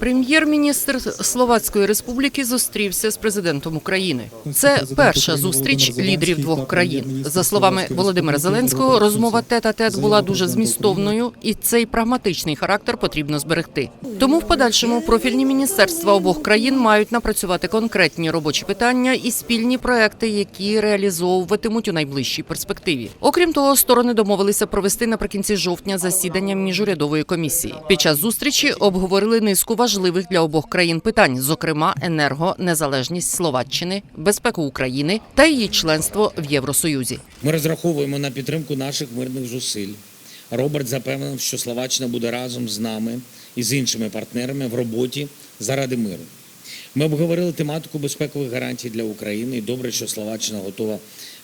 Прем'єр-міністр Словацької республіки зустрівся з президентом України. Це перша зустріч лідерів двох країн. За словами Володимира Зеленського, розмова тет-а-тет була дуже змістовною, і цей прагматичний характер потрібно зберегти. Тому в подальшому профільні міністерства обох країн мають напрацювати конкретні робочі питання і спільні проекти, які реалізовуватимуть у найближчій перспективі. Окрім того, сторони домовилися провести наприкінці жовтня засідання міжурядової комісії. Під час зустрічі обговорили низку важливих для обох країн питань, зокрема енергонезалежність Словаччини, безпеку України та її членство в Євросоюзі. Ми розраховуємо на підтримку наших мирних зусиль. Роберт запевнив, що Словаччина буде разом з нами і з іншими партнерами в роботі заради миру. Ми обговорили тематику безпекових гарантій для України. І добре, що Словаччина готова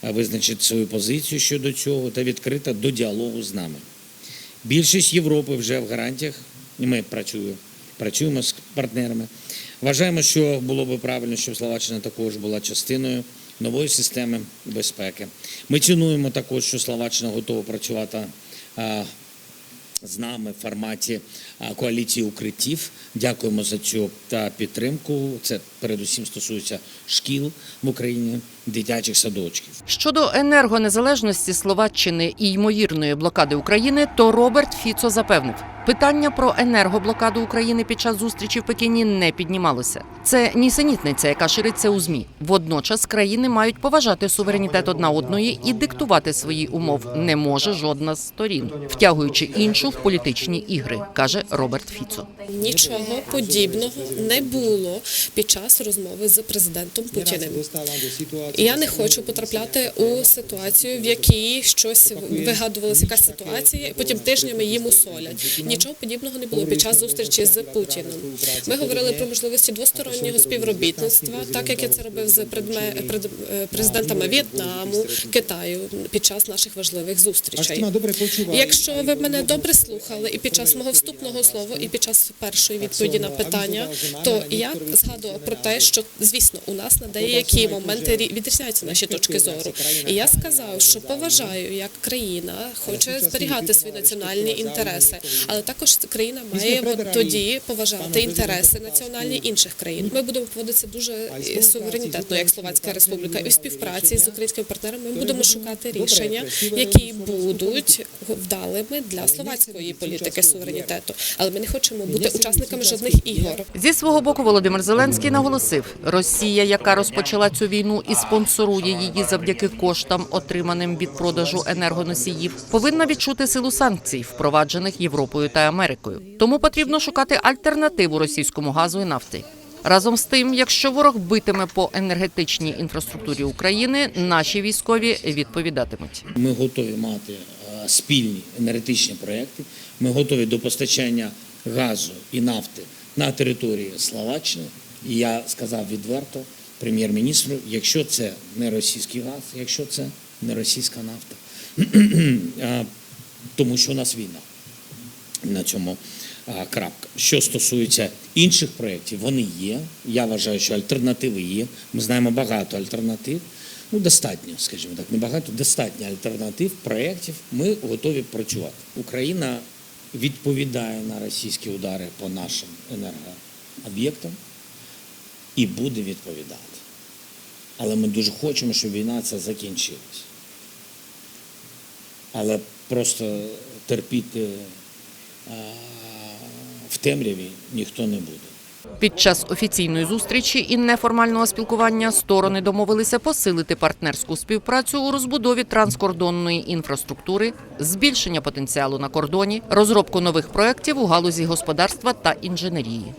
е, визначити свою позицію щодо цього та відкрита до діалогу з нами. Більшість Європи вже в гарантіях. і Ми працюємо, працюємо з партнерами. Вважаємо, що було би правильно, щоб Словаччина також була частиною нової системи безпеки. Ми цінуємо також, що Словаччина готова працювати з нами в форматі коаліції укриттів. Дякуємо за цю та підтримку. Це передусім стосується шкіл в Україні, дитячих садочків. Щодо енергонезалежності Словаччини і ймовірної блокади України, то Роберт Фіцо запевнив, питання про енергоблокаду України під час зустрічі в Пекіні не піднімалося. Це нісенітниця, яка шириться у змі. Водночас країни мають поважати суверенітет одна одної і диктувати свої умов не може жодна з сторін, втягуючи іншу в політичні ігри, каже Роберт Фіцо. Нічого подібного не було під час розмови з президентом Путіним. Я не хочу потрапляти у ситуацію, в якій щось вигадувалася якась ситуація, потім тижнями їм усолять. Нічого подібного не було під час зустрічі з Путіним. Ми говорили про можливості двостороннього співробітництва, так як я це робив з е, президентами В'єтнаму, Китаю під час наших важливих зустрічей. Якщо ви мене добре слухали і під час мого вступного слова, і під час першої відповіді на питання, то я згадувала про те, що звісно у нас на деякі моменти відрізняються наші точки зору. І я сказав, що поважаю, як країна хоче зберігати свої національні інтереси, але також країна має тоді поважати інтереси національні інших країн. Ми будемо поводитися дуже е, суверенітетно, як Словацька Республіка, і в співпраці з українськими партнерами ми будемо шукати рішення, які будуть вдалими для словацької політики суверенітету. Але ми не хочемо бути учасниками жодних ігор. Зі свого боку Володимир Зеленський наголосив: Росія, яка розпочала цю війну і спонсорує її завдяки коштам, отриманим від продажу енергоносіїв, повинна відчути силу санкцій, впроваджених Європою та Америкою. Тому потрібно шукати альтернативу російському газу і нафти. Разом з тим, якщо ворог битиме по енергетичній інфраструктурі України, наші військові відповідатимуть. Ми готові мати е, спільні енергетичні проекти. Ми готові до постачання газу і нафти на території Словаччини. І я сказав відверто прем'єр-міністру, якщо це не російський газ, якщо це не російська нафта, тому що у нас війна на цьому крапка. Що стосується інших проєктів, вони є. Я вважаю, що альтернативи є. Ми знаємо багато альтернатив. Ну, достатньо, скажімо так, не багато, достатньо альтернатив, проєктів. Ми готові працювати. Україна відповідає на російські удари по нашим енергооб'єктам і буде відповідати. Але ми дуже хочемо, щоб війна ця закінчилась. Але просто терпіти в темряві ніхто не буде. Під час офіційної зустрічі і неформального спілкування сторони домовилися посилити партнерську співпрацю у розбудові транскордонної інфраструктури, збільшення потенціалу на кордоні, розробку нових проєктів у галузі господарства та інженерії.